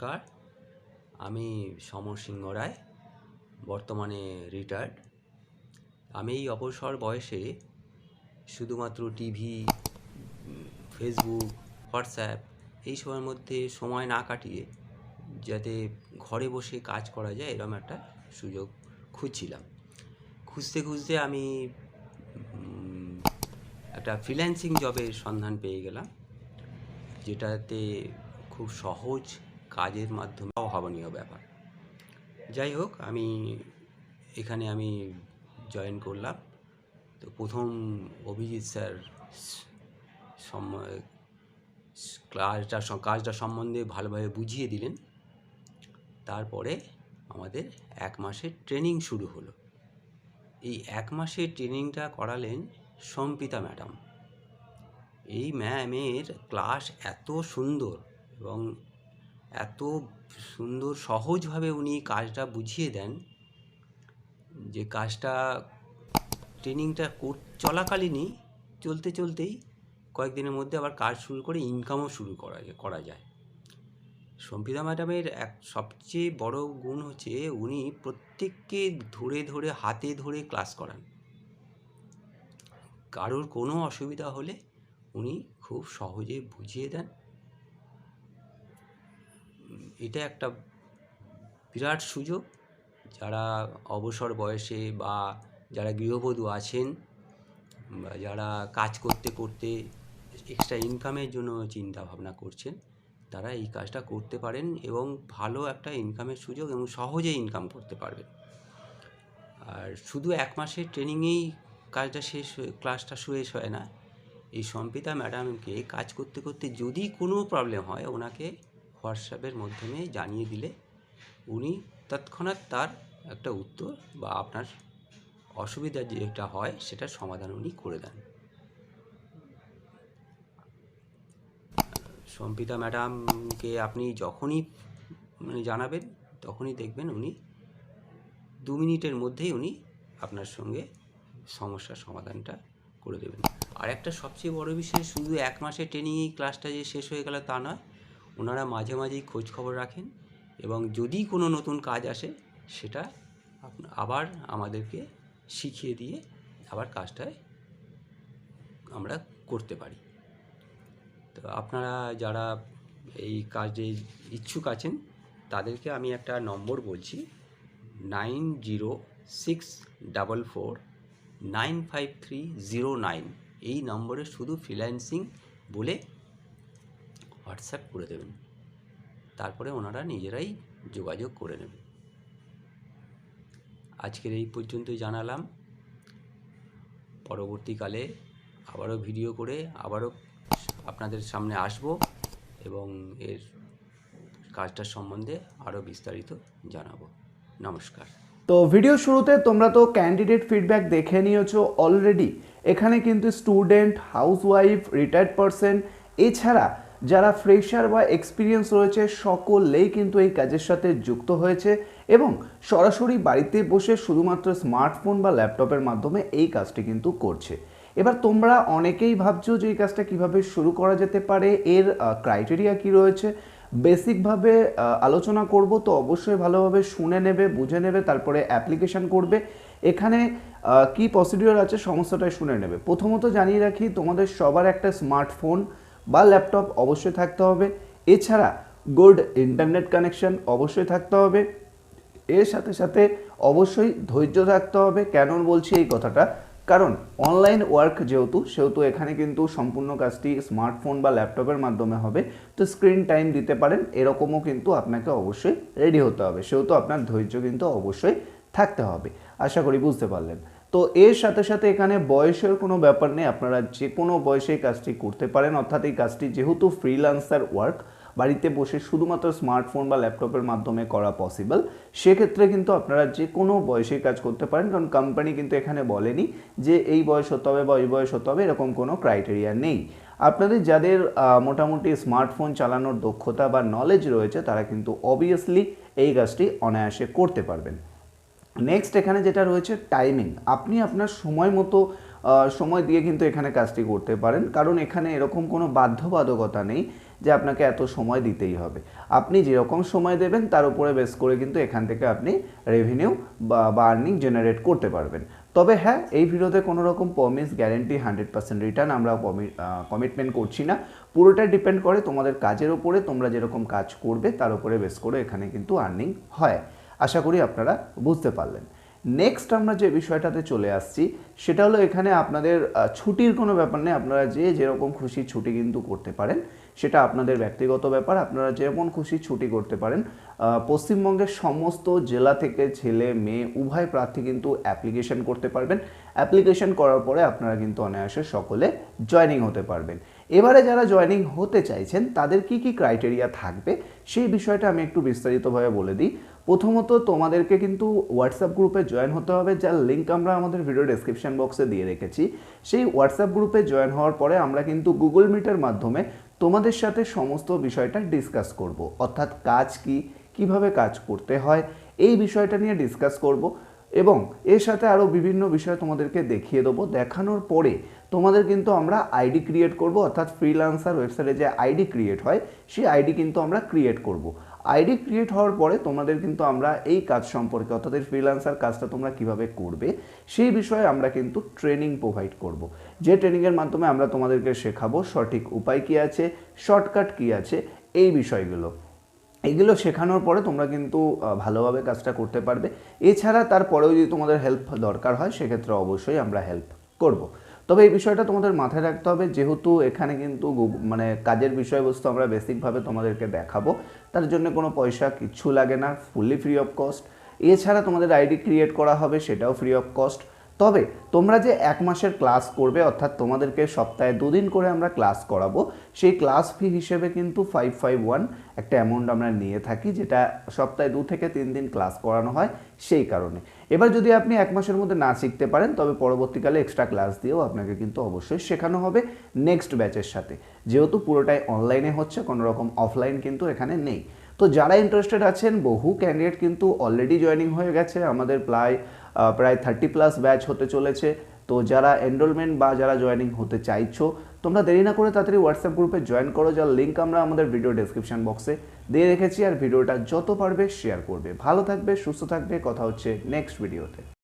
নমস্কার। আমি সমর সিংহ রায়, বর্তমানে রিটায়ার্ড আমি এই অবসর বয়সে শুধুমাত্র টিভি ফেসবুক হোয়াটসঅ্যাপ এইসবের মধ্যে সময় না কাটিয়ে যাতে ঘরে বসে কাজ করা যায় এরকম একটা সুযোগ খুঁজছিলাম। খুঁজতে খুঁজতে আমি একটা ফ্রিল্যান্সিং জবের সন্ধান পেয়ে গেলাম, যেটাতে খুব সহজ কাজের মাধ্যমে অভাবনীয় ব্যাপার। যাই হোক, আমি এখানে আমি জয়েন করলাম। তো প্রথম অভিজিৎ স্যার ক্লাসটা কাজটা সম্বন্ধে ভালোভাবে বুঝিয়ে দিলেন। তারপরে আমাদের এক মাসের ট্রেনিং শুরু হলো। এই এক মাসের ট্রেনিংটা করালেন সম্পিতা ম্যাডাম। এই ম্যামের ক্লাস এত সুন্দর এবং এত সুন্দর, সহজভাবে উনি কাজটা বুঝিয়ে দেন যে কাজটা, ট্রেনিংটা চলাকালীনই চলতে চলতেই কয়েকদিনের মধ্যে আবার কাজ শুরু করে ইনকামও শুরু করা করা যায়। সম্পিতা ম্যাডামের এক সবচেয়ে বড় গুণ হচ্ছে উনি প্রত্যেককে ধরে ধরে, হাতে ধরে ক্লাস করান। কারোর কোনো অসুবিধা হলে উনি খুব সহজে বুঝিয়ে দেন। এটা একটা বিরাট সুযোগ। যারা অবসর বয়সে বা যারা গৃহবধূ আছেন বা যারা কাজ করতে করতে এক্সট্রা ইনকামের জন্য চিন্তা ভাবনা করছেন, তারা এই কাজটা করতে পারেন এবং ভালো একটা ইনকামের সুযোগ এবং সহজে ইনকাম করতে পারবেন। আর শুধু এক মাসের ট্রেনিংয়েই কাজটা শেষ হয়ে ক্লাসটা শেষ হয় না। এই সম্পিতা ম্যাডামকে কাজ করতে করতে যদি কোনো প্রবলেম হয়, ওনাকে হোয়াটসঅ্যাপের মাধ্যমে জানিয়ে দিলে উনি তৎক্ষণাৎ তার একটা উত্তর বা আপনার অসুবিধা যেটা হয় সেটার সমাধান উনি করে দেন। সম্পিতা ম্যাডামকে আপনি যখনই মানে জানাবেন, তখনই দেখবেন উনি দু মিনিটের মধ্যেই উনি আপনার সঙ্গে সমস্যার সমাধানটা করে দেবেন। আর একটা সবচেয়ে বড় বিষয়, শুধু এক মাসের ট্রেনিংয়েই ক্লাসটা যে শেষ হয়ে গেল তা নয় ওনারা মাঝে মাঝেই খোঁজ খবর রাখেন এবং যদি কোনো নতুন কাজ আসে, সেটা আবার আমাদেরকে শিখিয়ে দিয়ে আবার কাজটায় আমরা করতে পারি। তো আপনারা যারা এই কাজে ইচ্ছুক আছেন, তাদেরকে আমি একটা নম্বর বলছি, nine zero six double four nine five three zero nine. এই নম্বরে শুধু ফ্রিল্যান্সিং বলে হোয়াটসঅ্যাপ করে দেবেন। তারপরে ওনারা নিজেরাই যোগাযোগ করে নেবেন। আজকের এই পর্যন্তই জানালাম। পরবর্তীকালে আবারও ভিডিও করে আবারও আপনাদের সামনে আসব এবং এর কাজটার সম্বন্ধে আরও বিস্তারিত জানাব। নমস্কার। তো ভিডিও শুরুতে তোমরা তো ক্যান্ডিডেট ফিডব্যাক দেখে নিয়েছো অলরেডি এখানে কিন্তু স্টুডেন্ট হাউসওয়াইফ রিটায়ার্ড পারসন এছাড়া যারা ফ্রেশার বা এক্সপিরিয়েন্স রয়েছে, সকলেই কিন্তু এই কাজের সাথে যুক্ত হয়েছে এবং সরাসরি বাড়িতে বসে শুধুমাত্র স্মার্টফোন বা ল্যাপটপের মাধ্যমে এই কাজটি কিন্তু করছে। এবার তোমরা অনেকেই ভাবছ যে এই কাজটা কীভাবে শুরু করা যেতে পারে, এর ক্রাইটেরিয়া কি রয়েছে? বেসিকভাবে আলোচনা করব তো অবশ্যই ভালোভাবে শুনে নেবে, বুঝে নেবে, তারপরে অ্যাপ্লিকেশন করবে। এখানে কি প্রসিডিওর আছে সমস্যাটাই শুনে নেবে। প্রথমত জানিয়ে রাখি, তোমাদের সবার একটা স্মার্টফোন বা ল্যাপটপ অবশ্যই থাকতে হবে। এছাড়া গুড ইন্টারনেট কানেকশন অবশ্যই থাকতে হবে। এর সাথে সাথে অবশ্যই ধৈর্য থাকতে হবে। কেন বলছি এই কথাটা? কারণ অনলাইন ওয়ার্ক যেহেতু, সেহেতু এখানে কিন্তু সম্পূর্ণ কাজটি স্মার্টফোন বা ল্যাপটপের মাধ্যমে হবে। তো স্ক্রিন টাইম দিতে পারেন, এরকমও কিন্তু আপনাকে অবশ্যই রেডি হতে হবে। সেহেতু আপনার ধৈর্য কিন্তু অবশ্যই থাকতে হবে। আশা করি বুঝতে পারলেন। তো এর সাথে সাথে এখানে বয়সের কোনো ব্যাপার নেই। আপনারা যে কোনো বয়সে কাজটি করতে পারেন। অর্থাৎ এই কাজটি যেহেতু ফ্রিল্যান্সার ওয়ার্ক বাড়িতে বসে শুধুমাত্র স্মার্টফোন বা ল্যাপটপের মাধ্যমে করা পসিবল সেক্ষেত্রে কিন্তু আপনারা যে কোনো বয়সে কাজ করতে পারেন। কারণ কোম্পানি কিন্তু এখানে বলেনি যে এই বয়স হতে হবে বা ওই বয়স হতে হবে, এরকম কোনো ক্রাইটেরিয়া নেই। আপনাদের যাদের মোটামুটি স্মার্টফোন চালানোর দক্ষতা বা নলেজ রয়েছে, তারা কিন্তু অবভিয়াসলি এই কাজটি অনায়াসে করতে পারবেন। নেক্সট এখানে যেটা রয়েছে টাইমিং আপনি আপনার সময় মতো সময় দিয়ে কিন্তু এখানে কাজটি করতে পারেন। কারণ এখানে এরকম কোনো বাধ্যবাধকতা নেই যে আপনাকে এত সময় দিতেই হবে। আপনি যেরকম সময় দেবেন, তার উপরে বেস করে কিন্তু এখান থেকে আপনি রেভিনিউ বা আর্নিং জেনারেট করতে পারবেন। তবে হ্যাঁ এই ভিডিওতে কোনো রকম promise guarantee hundred percent return আমরা কমিটমেন্ট করছি না। পুরোটা ডিপেন্ড করে তোমাদের কাজের উপরে, তোমরা যেরকম কাজ করবে, তার উপরে বেস করে এখানে কিন্তু আর্নিং হয়। আশা করি আপনারা বুঝতে পারলেন। নেক্সট আমরা যে বিষয়টাতে চলে আসছি, সেটা হলো এখানে আপনাদের ছুটির কোনো ব্যাপার নেই। আপনারা যে যেরকম খুশি ছুটি কিন্তু করতে পারেন, সেটা আপনাদের ব্যক্তিগত ব্যাপার। আপনারা যেমন খুশি ছুটি করতে পারেন পশ্চিমবঙ্গের সমস্ত জেলা থেকে ছেলে, মেয়ে, উভয় প্রার্থী কিন্তু অ্যাপ্লিকেশন করতে পারবেন। অ্যাপ্লিকেশন করার পরে আপনারা কিন্তু অনায়াসে সকলে জয়নিং হতে পারবেন। এবারে যারা জয়নিং হতে চাইছেন, তাদের কি কি ক্রাইটেরিয়া থাকবে, সেই বিষয়টা আমি একটু বিস্তারিতভাবে বলে দিই। প্রথমত তোমাদেরকে কিন্তু হোয়াটসঅ্যাপ গ্রুপে জয়েন হতে হবে, যার লিঙ্ক আমরা আমাদের ভিডিও ডেসক্রিপশন বক্সে দিয়ে রেখেছি। সেই হোয়াটসঅ্যাপ গ্রুপে জয়েন হওয়ার পরে আমরা কিন্তু গুগল মিটের মাধ্যমে তোমাদের সাথে সমস্ত বিষয়টা ডিসকাস করব। অর্থাৎ কাজ কি, কীভাবে কাজ করতে হয়, এই বিষয়টা নিয়ে ডিসকাস করব এবং এর সাথে আরও বিভিন্ন বিষয় তোমাদেরকে দেখিয়ে দেবো। দেখানোর পরে তোমাদের কিন্তু আমরা আইডি ক্রিয়েট করব, অর্থাৎ ফ্রিলান্সার ওয়েবসাইটে যে আইডি ক্রিয়েট হয়, সেই আইডি কিন্তু আমরা ক্রিয়েট করব। আইডি ক্রিয়েট হওয়ার পরে তোমাদের কিন্তু আমরা এই কাজ সম্পর্কে, অর্থাৎ এই ফ্রিলান্সার কাজটা তোমরা কীভাবে করবে, সেই বিষয়ে আমরা কিন্তু ট্রেনিং প্রোভাইড করব। যে ট্রেনিংয়ের মাধ্যমে আমরা তোমাদেরকে শেখাবো সঠিক উপায় কী আছে শর্টকাট কী আছে, এই বিষয়গুলো। এগুলো শেখানোর পরে তোমরা কিন্তু ভালোভাবে কাজটা করতে পারবে। এছাড়া তারপরেও যদি তোমাদের হেল্প দরকার হয়, সেক্ষেত্রে অবশ্যই আমরা হেল্প করব। তবে এই বিষয়টা তোমাদের মাথায় রাখতে হবে, যেহেতু এখানে কিন্তু মানে কাজের বিষয়বস্তু আমরা বেসিকভাবে তোমাদেরকে দেখাবো, তার জন্য কোনো পয়সা কিচ্ছু লাগে না ফুললি ফ্রি অফ কস্ট এছাড়া তোমাদের আইডি ক্রিয়েট করা হবে, সেটাও ফ্রি অফ কস্ট তবে তোমরা যে এক মাসের ক্লাস করবে, অর্থাৎ তোমাদেরকে সপ্তাহে দুদিন করে আমরা ক্লাস করাবো, সেই ক্লাস ফি হিসেবে কিন্তু ফাইভ ফাইভ ওয়ান একটা অ্যামাউন্ট আমরা নিয়ে থাকি, যেটা সপ্তাহে দু থেকে তিন দিন ক্লাস করানো হয় সেই কারণে। এবার যদি আপনি এক মাসের মধ্যে না শিখতে পারেন, তবে পরবর্তীকালে এক্সট্রা ক্লাস দিয়েও আপনাকে কিন্তু অবশ্যই শেখানো হবে নেক্সট ব্যাচের সাথে। যেহেতু পুরোটাই অনলাইনে হচ্ছে, কোনো রকম অফলাইন কিন্তু এখানে নেই। তো যারা ইন্টারেস্টেড আছেন, বহু ক্যান্ডিডেট কিন্তু অলরেডি জয়েনিং হয়ে গেছে, আমাদের প্রায় প্রায় থার্টি প্লাস ব্যাচ হতে চলেছে। তো যারা এনরোলমেন্ট বা যারা জয়েনিং হতে চাইছো, তোমরা দেরি না করে তাড়াতাড়ি হোয়াটসঅ্যাপ গ্রুপে জয়েন করো, যার লিঙ্ক আমরা আমাদের ভিডিও ডেসক্রিপশন বক্সে দিয়ে রেখেছি। আর ভিডিওটা যত পারবে শেয়ার করবে। ভালো থাকবে, সুস্থ থাকবে। কথা হচ্ছে নেক্সট ভিডিওতে